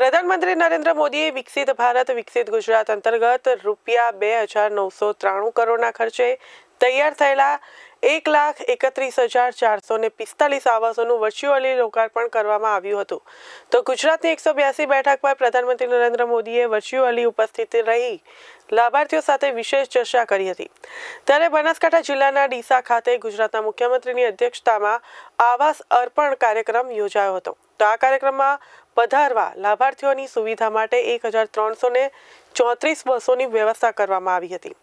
પ્રધાનમંત્રી નરેન્દ્ર મોદીએ વિકસિત ભારત, વિકસિત ગુજરાત અંતર્ગત રૂપિયા બે હજાર નવસો ત્રાણું કરોડના ખર્ચે તૈયાર થયેલા એક લાખ એકત્રીસ હજાર ચારસો ને પિસ્તાલીસ આવાસોનું વર્ચ્યુઅલી લોકાર્પણ કરવામાં આવ્યું હતું. તો ગુજરાતની એકસો બ્યાસી બેઠક પર પ્રધાનમંત્રી નરેન્દ્ર મોદીએ વર્ચ્યુઅલી ઉપસ્થિત રહી લાભાર્થીઓ સાથે વિશેષ ચર્ચા કરી હતી. ત્યારે બનાસકાંઠા જિલ્લાના ડીસા ખાતે ગુજરાતના મુખ્યમંત્રીની અધ્યક્ષતામાં આવાસ અર્પણ કાર્યક્રમ યોજાયો હતો. તો આ કાર્યક્રમમાં પધારવા લાભાર્થીઓની સુવિધા માટે એક હજાર ત્રણસો ને ચોત્રીસ બસોની વ્યવસ્થા કરવામાં આવી હતી.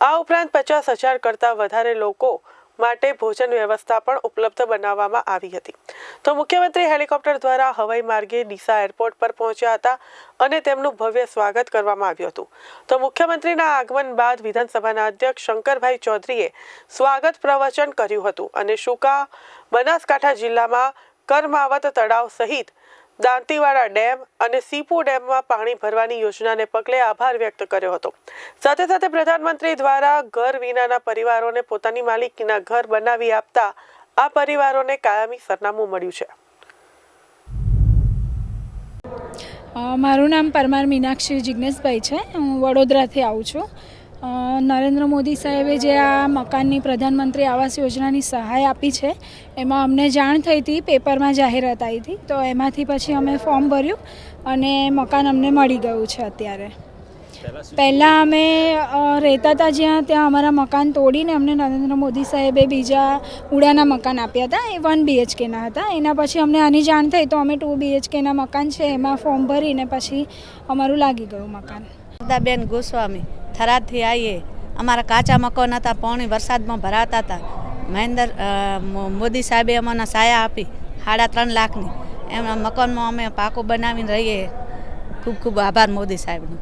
આ ઉપરાંત પચાસ હજાર કરતાં વધારે લોકો માટે ભોજન વ્યવસ્થા પણ ઉપલબ્ધ બનાવવામાં આવી હતી. તો મુખ્યમંત્રી હેલિકોપ્ટર દ્વારા હવાઈ માર્ગે ડીસા એરપોર્ટ પર પહોંચ્યા હતા અને તેમનું ભવ્ય સ્વાગત કરવામાં આવ્યું હતું. તો મુખ્યમંત્રીના આગમન બાદ વિધાનસભાના અધ્યક્ષ શંકરભાઈ ચૌધરીએ સ્વાગત પ્રવચન કર્યું હતું અને શુકા બનાસકાંઠા જિલ્લામાં કરમાવત તળાવ સહિત દાંતીવાડા ડેમ અને સીપુ ડેમમાં પાણી ભરવાની યોજનાને પગલે આભાર વ્યક્ત કર્યો હતો. સાથે સાથે પ્રધાનમંત્રી દ્વારા ઘર વિનાના પરિવારોને પોતાની માલિકીના ઘર બનાવી આપતા આ પરિવારોને કાયમી સરનામું મળ્યું છે. મારું નામ પરમાર મીનાક્ષી જિજ્ઞેશભાઈ છે. હું વડોદરાથી આવું છું. નરેન્દ્ર મોદી સાહેબે જે આ મકાનની પ્રધાનમંત્રી આવાસ યોજનાની સહાય આપી છે, એમાં અમને જાણ થઈ હતી, પેપરમાં જાહેરાત આવી હતી, તો એમાંથી પછી અમે ફોર્મ ભર્યું અને મકાન અમને મળી ગયું છે અત્યારે. પહેલાં અમે રહેતા હતા જ્યાં, ત્યાં અમારા મકાન તોડીને અમને નરેન્દ્ર મોદી સાહેબે બીજા ઉડાના મકાન આપ્યા હતા, એ વન બીએચકેના હતા, એના પછી અમને આની જાણ થઈ તો અમે ટુ બીએચકેના મકાન છે, એમાં ફોર્મ ભરીને પછી અમારું લાગી ગયું મકાન. દાબેન ગોસ્વામી. થરાદથી આવીએ. અમારા કાચા મકાન હતા, પાણી વરસાદમાં ભરાતા હતા. મહેન્દ્ર મોદી સાહેબે અમને સાયા આપી, સાડા ત્રણ લાખની. એમના મકાનમાં અમે પાકો બનાવીને રહીએ. ખૂબ ખૂબ આભાર મોદી સાહેબનો.